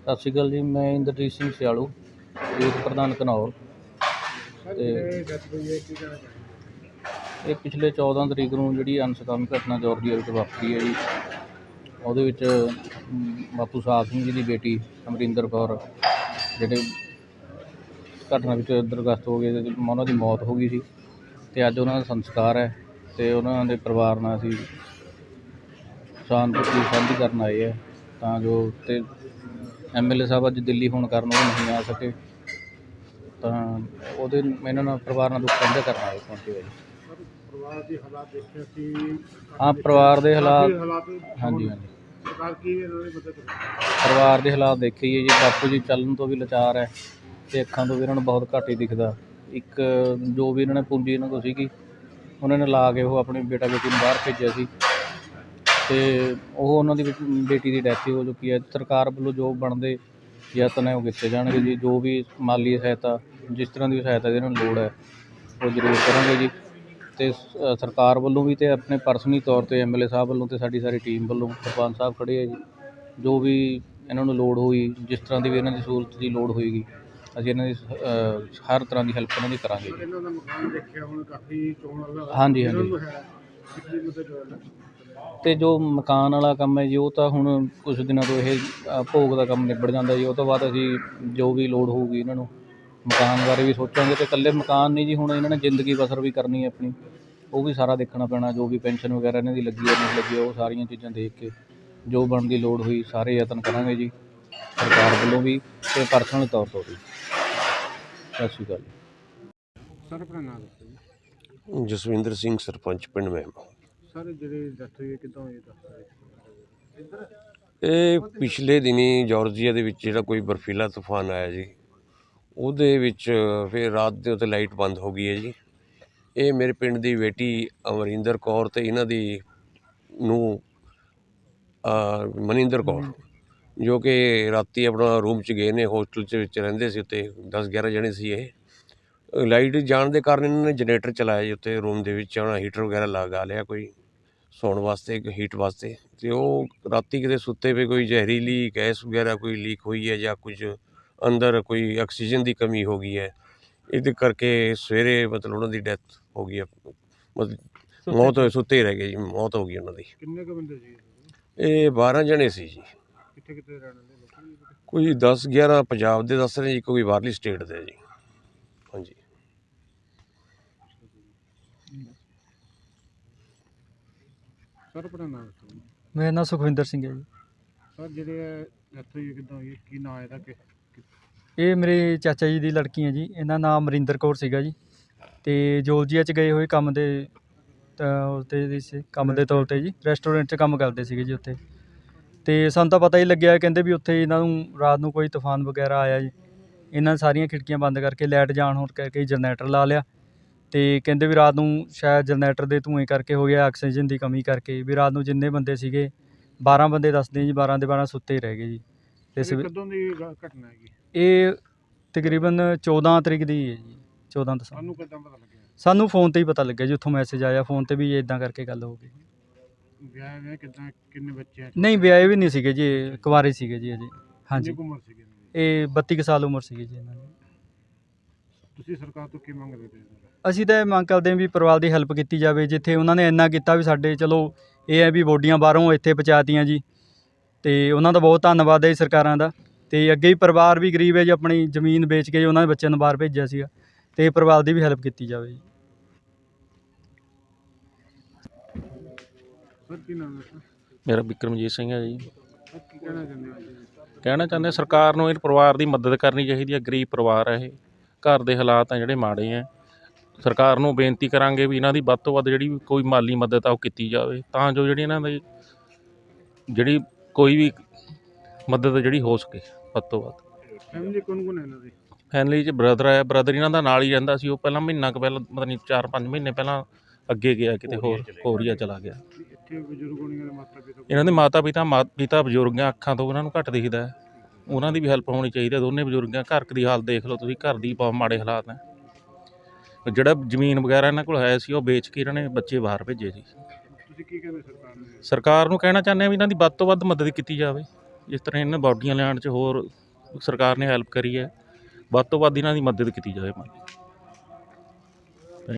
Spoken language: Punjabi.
ਸਤਿ ਸ਼੍ਰੀ ਅਕਾਲ ਜੀ ਮੈਂ ਇੰਦਰਜੀਤ ਸਿੰਘ ਸਿਆਲੂ ਯੂਥ ਪ੍ਰਧਾਨ ਸਰ ਤੇ- ਇਹ ਪਿਛਲੇ 14 ਤਰੀਕ ਨੂੰ ਜਿਹੜੀ ਅਨਸਕਾਮੀ ਘਟਨਾ ਜਾਰਜੀਆ ਵਿੱਚ ਵਾਪਰੀ ਹੈ ਜੀ। ਉਹਦੇ ਵਿੱਚ ਬਾਪੂ ਸਾਹਿਬ ਸਿੰਘ ਜੀ ਦੀ ਬੇਟੀ ਅਮਰਿੰਦਰ ਕੌਰ ਜਿਹੜੇ ਘਟਨਾ ਵਿੱਚ ਦੁਰਗਸਤ ਹੋ ਗਏ ਤੇ ਉਹਨਾਂ ਦੀ ਮੌਤ ਹੋ ਗਈ ਸੀ। ਤੇ ਅੱਜ ਉਹਨਾਂ ਦਾ ਸੰਸਕਾਰ ਹੈ ਤੇ ਉਹਨਾਂ ਦੇ ਪਰਿਵਾਰ ਨਾਲ ਅਸੀਂ ਸ਼ਾਂਤੀ ਸਾਂਝੀ ਕਰਨ ਆਏ ਹੈ ਤਾਂ ਜੋ ਤੇ ਐਮਐਲਏ ਸਾਹਿਬ ਅੱਜ ਦਿੱਲੀ ਹੋਣ ਕਾਰਨ ਉਹ ਨਹੀਂ ਆ ਸਕੇ। ਤਾਂ ਉਹਦੇ ਇਹਨਾਂ ਨਾਲ ਪਰਿਵਾਰ ਨਾਲ ਦੁੱਖ ਸਾਂਝਾ ਕਰਨ ਆਏ ਪਹੁੰਚੇ ਹੋਏ ਪਰਿਵਾਰ ਦੇ ਹਾਲਾਤ ਦੇਖੇ ਸੀ। ਹਾਂ ਪਰਿਵਾਰ ਦੇ ਹਾਲਾਤ ਹਾਂਜੀ ਹਾਂਜੀ। ਸਰਕਾਰ ਕੀ ਇਹਨਾਂ ਦੀ ਮਦਦ ਪਰਿਵਾਰ ਦੇ ਹਾਲਾਤ ਦੇਖੇ ਹੀ ਹੈ ਜੀ ਬਾਪੂ ਜੀ ਚੱਲਣ ਤੋਂ ਵੀ ਲਾਚਾਰ ਹੈ ਤੇ ਅੱਖਾਂ ਤੋਂ ਵੀ ਇਹਨਾਂ ਨੂੰ ਬਹੁਤ ਘੱਟ ਹੀ ਦਿਖਦਾ। ਇੱਕ ਜੋ ਵੀ ਇਹਨਾਂ ਨੇ ਪੂੰਜੀ ਇਹਨਾਂ ਕੋਲ ਸੀਗੀ, ਉਹਨਾਂ ਨੇ ਲਾ ਕੇ ਉਹ ਆਪਣੀ ਬੇਟਾ ਬੇਟੀ ਨੂੰ ਬਾਹਰ ਭੇਜਿਆ ਸੀ। ਅਤੇ ਉਹ ਉਹਨਾਂ ਦੀ ਬੇਟੀ- ਬੇਟੀ ਦੀ ਡੈਥ ਹੋ ਚੁੱਕੀ ਹੈ। ਸਰਕਾਰ ਵੱਲੋਂ ਜੋ ਬਣਦੇ ਯਤਨ ਹੈ ਉਹ ਕੀਤੇ ਜਾਣਗੇ ਜੀ। ਜੋ ਵੀ ਮਾਲੀ ਸਹਾਇਤਾ, ਜਿਸ ਤਰ੍ਹਾਂ ਦੀ ਵੀ ਸਹਾਇਤਾ ਦੀ ਇਹਨਾਂ ਨੂੰ ਲੋੜ ਹੈ, ਉਹ ਜ਼ਰੂਰ ਕਰਾਂਗੇ ਜੀ। ਅਤੇ ਸਰਕਾਰ ਵੱਲੋਂ ਵੀ ਅਤੇ ਆਪਣੇ ਪਰਸਨਲੀ ਤੌਰ ਤੇ ਐਮਐਲਏ ਸਾਹਿਬ ਵੱਲੋਂ ਅਤੇ ਸਾਡੀ ਸਾਰੀ ਟੀਮ ਵੱਲੋਂ ਸਰਪੰਚ ਸਾਹਿਬ ਖੜੇ ਹੈ ਜੀ। ਜੋ ਵੀ ਇਹਨਾਂ ਨੂੰ ਲੋੜ ਹੋਈ, ਜਿਸ ਤਰ੍ਹਾਂ ਦੀ ਵੀ ਇਹਨਾਂ ਦੀ ਸਹੂਲਤ ਦੀ ਲੋੜ ਹੋਏਗੀ ਅਸੀਂ ਇਹਨਾਂ ਦੀ ਅ, ਹਰ ਤਰ੍ਹਾਂ ਦੀ ਹੈਲਪ ਇਹਨਾਂ ਦੀ ਕਰਾਂਗੇ ਜੀ। ਇਹਨਾਂ ਦਾ ਮਕਾਨ ਦੇਖਿਆ ਹੁਣ ਕਾਫੀ ਚੋਣ ਵਾਲਾ ਹਾਂਜੀ, ਹਾਂਜੀ। ਇਹਨਾਂ ਨੂੰ ਹੈ ਕਿੰਨੀ ਮਦਦ ਕਰਨਾ ਤੇ ਜੋ ਮਕਾਨ ਵਾਲਾ ਕੰਮ ਹੈ ਜੀ ਉਹ ਤਾਂ ਹੁਣ ਕੁਝ ਦਿਨਾਂ ਤੋਂ ਇਹ ਅ, ਭੋਗ ਦਾ ਕੰਮ ਨਿਬੜ ਜਾਂਦਾ ਜੀ। ਉਹ ਤੋਂ ਬਾਅਦ ਅਸੀਂ ਜੋ ਵੀ ਲੋੜ ਹੋਊਗੀ ਇਹਨਾਂ ਨੂੰ ਮਕਾਨ ਬਾਰੇ ਵੀ ਸੋਚਾਂਗੇ। ਤੇ ਇਕੱਲੇ ਮਕਾਨ ਨਹੀਂ ਜੀ ਹੁਣ ਇਹਨਾਂ ਨੇ ਜ਼ਿੰਦਗੀ ਬਸਰ ਵੀ ਕਰਨੀ ਹੈ ਆਪਣੀ। ਉਹ ਵੀ ਸਾਰਾ ਦੇਖਣਾ ਪੈਣਾ ਜੋ ਵੀ ਪੈਨਸ਼ਨ ਵਗੈਰਾ ਇਹਨਾਂ ਦੀ ਲੱਗੀ ਹੈ ਨਹੀਂ ਲੱਗੀ ਹੈ ਉਹ ਸਾਰੀਆਂ ਚੀਜ਼ਾਂ ਦੇਖ ਕੇ ਜੋ ਬਣਦੀ ਲੋੜ ਹੋਈ ਸਾਰੇ ਯਤਨ ਕਰਾਂਗੇ ਜੀ। ਸਰਕਾਰ ਵੱਲੋਂ ਵੀ ਤੇ ਪਰਸਨਲ ਤੌਰ ਤੋਂ ਵੀ। ਸਤਿ ਸ਼੍ਰੀ ਅਕਾਲ ਜੀ। ਸਰ ਆਪਣਾ ਨਾਮ ਦੱਸੋ ਜੀ। ਜਸਵਿੰਦਰ ਸਿੰਘ ਸਰਪੰਚ ਪਿੰਡ ਮੈਮ ਸਰ ਜਿਹੜੇ ਡੈਥ ਹੋਈ ਹੈ ਕਿਦਾਂ ਹੋਈ ਦੱਸ ਇਹ ਪਿਛਲੇ ਦਿਨੀ ਜਾਰਜੀਆ ਦੇ ਵਿੱਚ ਜਿਹੜਾ ਕੋਈ ਬਰਫੀਲਾ ਤੂਫਾਨ ਆਇਆ ਜੀ ਉਹਦੇ ਵਿੱਚ ਫਿਰ ਰਾਤ ਦੇ ਉੱਤੇ ਲਾਈਟ ਬੰਦ ਹੋ ਗਈ ਹੈ ਜੀ। ਇਹ ਮੇਰੇ ਪਿੰਡ ਦੀ ਬੇਟੀ ਅਮਰਿੰਦਰ ਕੌਰ ਤੇ ਇਹਨਾਂ ਦੀ ਨੂੰ ਮਨਿੰਦਰ ਕੌਰ। ਜੋ ਕਿ ਰਾਤੀ ਆਪਣਾ ਰੂਮ 'ਚ ਗਏ ਨੇ ਹੋਸਟਲ 'ਚ ਵਿੱਚ ਰਹਿੰਦੇ ਸੀ ਉੱਤੇ 10 11 ਜਣੇ ਸੀ ਇਹ। ਲਾਈਟ ਜਾਣ ਦੇ ਕਾਰਨ ਇਹਨਾਂ ਨੇ ਜਨਰੇਟਰ ਚਲਾਇਆ ਜੀ ਉੱਤੇ ਰੂਮ ਦੇ ਵਿੱਚ ਉਹਨਾਂ ਹੀਟਰ ਵਗੈਰਾ ਲਗਾ ਲਿਆ ਕੋਈ ਸੌਣ ਵਾਸਤੇ ਹੀਟ ਵਾਸਤੇ। ਤੇ ਉਹ ਰਾਤੀ ਕਿਤੇ ਸੁੱਤੇ ਪਏ ਕੋਈ ਜ਼ਹਿਰੀਲੀ ਗੈਸ ਵਗੈਰਾ ਕੋਈ ਲੀਕ ਹੋਈ ਹੈ ਜਾਂ ਕੁਝ ਅੰਦਰ ਕੋਈ ਆਕਸੀਜਨ ਦੀ ਕਮੀ ਹੋ ਗਈ ਹੈ ਇਹਦੇ ਕਰਕੇ ਸਵੇਰੇ ਮਤਲਬ ਉਹਨਾਂ ਦੀ ਡੈਥ ਹੋ ਗਈ ਹੈ। ਮਤਲਬ ਮੌਤ ਹੋਏ ਸੁੱਤੇ ਰਹਿ ਗਏ ਜੀ ਮੌਤ ਹੋ ਗਈ ਉਹਨਾਂ ਦੀ। ਕਿੰਨੇ ਕੁ ਬੰਦੇ ਸੀ ਇਹ 12 ਜਣੇ ਸੀ ਜੀ। ਕਿੱਥੇ ਕਿੱਥੇ ਰਹਿਣ ਵਾਲੇ ਲੋਕੀ ਕੋਈ 10 11 ਪੰਜਾਬ ਦੇ ਦੱਸ ਰਹੇ ਜੀ ਕੋਈ ਬਾਹਰਲੀ ਸਟੇਟ ਦੇ ਜੀ। ਹਾਂਜੀ। ਸਰ ਆਪਣਾ ਨਾਮ ਦੱਸੋ ਜੀ। ਮੇਰਾ ਨਾਮ ਸੁਖਵਿੰਦਰ ਸਿੰਘ ਹੈ ਜੀ। ਸਰ ਜਿਹੜੇ ਹੈ ਕਿਦਾਂ ਹੋਈ ਹੈ? ਕੀ ਨਾਂ ਇਹਦਾ? ਕਿ ਕਿ- ਇਹ ਮੇਰੇ ਚਾਚਾ ਜੀ ਦੀ ਲੜਕੀ ਹੈ ਜੀ। ਇਹਨਾਂ ਨਾਮ ਅਮਰਿੰਦਰ ਕੌਰ ਸੀਗਾ ਜੀ। ਤੇ ਜੋਰਜੀਆ ਚ ਗਏ ਹੋਏ ਕੰਮ ਦੇ ਤਾਂ ਉੱਤੇ ਦੀ ਸੀ ਕੰਮ ਦੇ ਤੌਰ ਤੇ ਜੀ। ਰੈਸਟੋਰੈਂਟ 'ਚ ਕੰਮ ਕਰਦੇ ਸੀਗੇ ਜੀ ਉੱਥੇ। ਤੇ ਸਾਨੂੰ ਤਾਂ ਪਤਾ ਹੀ ਲੱਗਿਆ ਕਹਿੰਦੇ ਵੀ ਉੱਥੇ ਇਹਨਾਂ ਨੂੰ ਰਾਤ ਨੂੰ ਕੋਈ ਤੂਫਾਨ ਵਗੈਰਾ ਆਇਆ ਜੀ। ਇਹਨਾਂ ਸਾਰੀਆਂ ਖਿੜਕੀਆਂ ਬੰਦ ਕਰਕੇ ਲਾਈਟ ਜਾਣ ਹੋਣ ਕਰਕੇ ਜਨਰੇਟਰ ਲਾ ਲਿਆ। ਤੇ ਕਹਿੰਦੇ ਵੀ ਰਾਤ ਨੂੰ ਸ਼ਾਇਦ ਜਨਰੇਟਰ ਦੇ ਧੂਏ ਕਰਕੇ ਹੋ ਗਿਆ ਆਕਸੀਜਨ ਦੀ ਕਮੀ ਕਰਕੇ। ਵੀ ਰਾਤ ਨੂੰ ਜਿੰਨੇ ਬੰਦੇ ਸੀਗੇ 12 ਬੰਦੇ ਦੱਸਦੇ ਜੀ 12 ਦੇ 12 ਸੁੱਤੇ ਹੀ ਰਹਿ ਗਏ ਜੀ। ਤੇ ਸਵੇ- ਕਦੋਂ ਦੀ ਗ- ਘਟਨਾ ਹੈਗੀ? ਇਹ ਤਕਰੀਬਨ 14 ਤਰੀਕ ਦੀ ਹੈ ਜੀ 14 ਦਸੰਬਰ ਸਾਨੂੰ ਕਿਦਾਂ ਪਤਾ ਲੱਗਿਆ? ਸਾਨੂੰ ਫੋਨ ਤੇ ਹੀ ਪਤਾ ਲੱਗਿਆ ਜੀ ਉੱਥੋਂ ਮੈਸੇਜ ਆਇਆ ਫੋਨ ਤੇ ਵੀ ਇਦਾਂ ਕਰਕੇ ਗੱਲ ਹੋ ਗਈ। ਵਿਆਹ ਵਿਆਹ ਕਿਦਾਂ ਕਿੰਨੇ ਬੱਚੇ ਆ ਨਹੀਂ ਵਿਆਹੇ ਵੀ ਨਹੀਂ ਸੀਗੇ ਜੀ ਇਹ ਕੁਆਰੇ ਸੀਗੇ ਜੀ ਅਜੇ ਹਾਂਜੀ। ਕਿੰਨੀ ਕੁ ਉਮਰ ਸੀਗੀ ਇਹਨਾਂ ਦੀ? ਇਹ 32 ਕੁ ਸਾਲ ਉਮਰ ਸੀਗੀ ਜੀ ਇਹਨਾਂ ਦੀ। ਤੁਸੀਂ ਸਰਕਾਰ ਤੋਂ ਕੀ ਮੰਗ ਰਹੇ ਹੋ ਅਸੀਂ ਤਾਂ ਇਹ ਮੰਗ ਕਰਦੇ ਹਾਂ ਵੀ ਪਰਿਵਾਰ ਦੀ ਹੈਲਪ ਕੀਤੀ ਜਾਵੇ ਜਿੱਥੇ ਉਹਨਾਂ ਨੇ ਇੰਨਾ ਕੀਤਾ ਵੀ ਸਾਡੇ ਚਲੋ ਇਹ ਹੈ ਵੀ ਬੋਡੀਆਂ ਬਾਹਰੋਂ ਇੱਥੇ ਪਹੁੰਚਾਤੀਆਂ ਜੀ। ਤੇ ਉਹਨਾਂ ਦਾ ਬਹੁਤ ਧੰਨਵਾਦ ਹੈ ਜੀ ਸਰਕਾਰਾਂ ਦਾ। ਤੇ ਅੱਗੇ ਹੀ ਪਰਿਵਾਰ ਵੀ ਗਰੀਬ ਹੈ ਜੀ ਆਪਣੀ ਜ਼ਮੀਨ ਵੇਚ ਕੇ ਜੀ ਉਹਨਾਂ ਦੇ ਬੱਚਿਆਂ ਨੂੰ ਬਾਹਰ ਭੇਜਿਆ ਸੀਗਾ। ਤੇ ਪਰਿਵਾਰ ਦੀ ਵੀ ਹੈਲਪ ਕੀਤੀ ਜਾਵੇ ਜੀ। ਸਰ ਕੀ ਨਾਮ ਹੈ ਸਰ? ਮੇਰਾ ਵਿਕਰਮਜੀਤ ਸਿੰਘ ਹੈ ਜੀ। ਸਰ ਕੀ ਕਹਿਣਾ ਚਾਹੁੰਦੇ ਹੋ ਜੀ ਕਹਿਣਾ ਚਾਹੁੰਦੇ ਸਰਕਾਰ ਨੂੰ ਇਹ ਪਰਿਵਾਰ ਦੀ ਮਦਦ ਕਰਨੀ ਚਾਹੀਦੀ ਹੈ ਗਰੀਬ ਪਰਿਵਾਰ ਹੈ ਇਹ। ਘਰ ਦੇ ਹਾਲਾਤ ਆ ਜਿਹੜੇ ਮਾੜੇ ਆ ਸਰਕਾਰ ਨੂੰ ਬੇਨਤੀ ਕਰਾਂਗੇ ਵੀ ਇਹਨਾਂ ਦੀ ਵੱਧ ਤੋਂ ਵੱਧ ਜਿਹੜੀ ਵੀ ਕੋਈ ਮਾਲੀ ਮਦਦ ਆ ਉਹ ਕੀਤੀ ਜਾਵੇ। ਤਾਂ ਜੋ ਜਿਹੜੀ ਇਹਨਾਂ ਦੀ ਜਿਹੜੀ ਕੋਈ ਵੀ ਮਦਦ ਜਿਹੜੀ ਹੋ ਸਕੇ ਵੱਧ ਤੋਂ ਵੱਧ। ਫੈਮਿਲੀ ਕੌਣ ਕੌਣ ਹੈ ਇਹਨਾਂ ਦੀ? ਫੈਮਿਲੀ 'ਚ ਬ੍ਰਦਰ ਹੈ ਬ੍ਰਦਰ ਇਹਨਾਂ ਦਾ ਨਾਲ ਹੀ ਰਹਿੰਦਾ ਸੀ। ਉਹ ਪਹਿਲਾਂ ਮਹੀਨਾ ਕੁ ਪਹਿਲਾਂ ਪਤਾ ਨਹੀਂ 4-5 ਮਹੀਨੇ ਪਹਿਲਾਂ ਅੱਗੇ ਗਿਆ ਕਿਤੇ ਹੋਰ ਕੋਰੀਆ ਚਲਾ ਗਿਆ। ਇੱਥੇ ਬਜ਼ੁਰਗ ਹੋਣਗੇ ਦੇ ਮਾਤਾ ਪਿਤਾ ਇਹਨਾਂ ਦੇ ਮਾਤਾ ਪਿਤਾ ਮਾ ਪਿਤਾ ਬਜ਼ੁਰਗ ਆ ਅੱਖਾਂ ਤੋਂ ਉਹਨਾਂ ਨੂੰ ਘੱਟ ਦਿਖਦਾ ਹੈ। ਉਹਨਾਂ ਦੀ ਵੀ ਹੈਲਪ ਹੋਣੀ ਚਾਹੀਦੀ ਹੈ। ਦੋਨੇ ਬਜ਼ੁਰਗ ਆ ਘਰ ਦੀ ਹਾਲਤ ਦੇਖ ਲਓ ਤੁਸੀਂ ਘਰ ਦੀ ਬਹੁਤ ਮਾੜੇ ਹਾਲਾਤ ਹੈ। ਜਿਹੜਾ ਜ਼ਮੀਨ ਵਗੈਰਾ ਇਹਨਾਂ ਕੋਲ ਹੈ ਸੀ ਉਹ ਵੇਚ ਕੇ ਇਹਨਾਂ ਨੇ ਬੱਚੇ ਬਾਹਰ ਭੇਜੇ ਸੀ। ਤੁਸੀਂ ਕੀ ਕਹਿੰਦੇ ਸਰਕਾਰ ਨੂੰ? ਸਰਕਾਰ ਨੂੰ ਕਹਿਣਾ ਚਾਹੁੰਦੇ ਆ ਵੀ ਇਹਨਾਂ ਦੀ ਵੱਧ ਤੋਂ ਵੱਧ ਮਦਦ ਕੀਤੀ ਜਾਵੇ। ਜਿਸ ਤਰ੍ਹਾਂ ਇਹਨਾਂ ਬਾਡੀਆਂ ਲੈਣ 'ਚ ਹੋਰ ਸਰਕਾਰ ਨੇ ਹੈਲਪ ਕਰੀ ਹੈ। ਵੱਧ ਤੋਂ ਵੱਧ ਇਹਨਾਂ ਦੀ ਮਦਦ ਕੀਤੀ ਜਾਵੇ।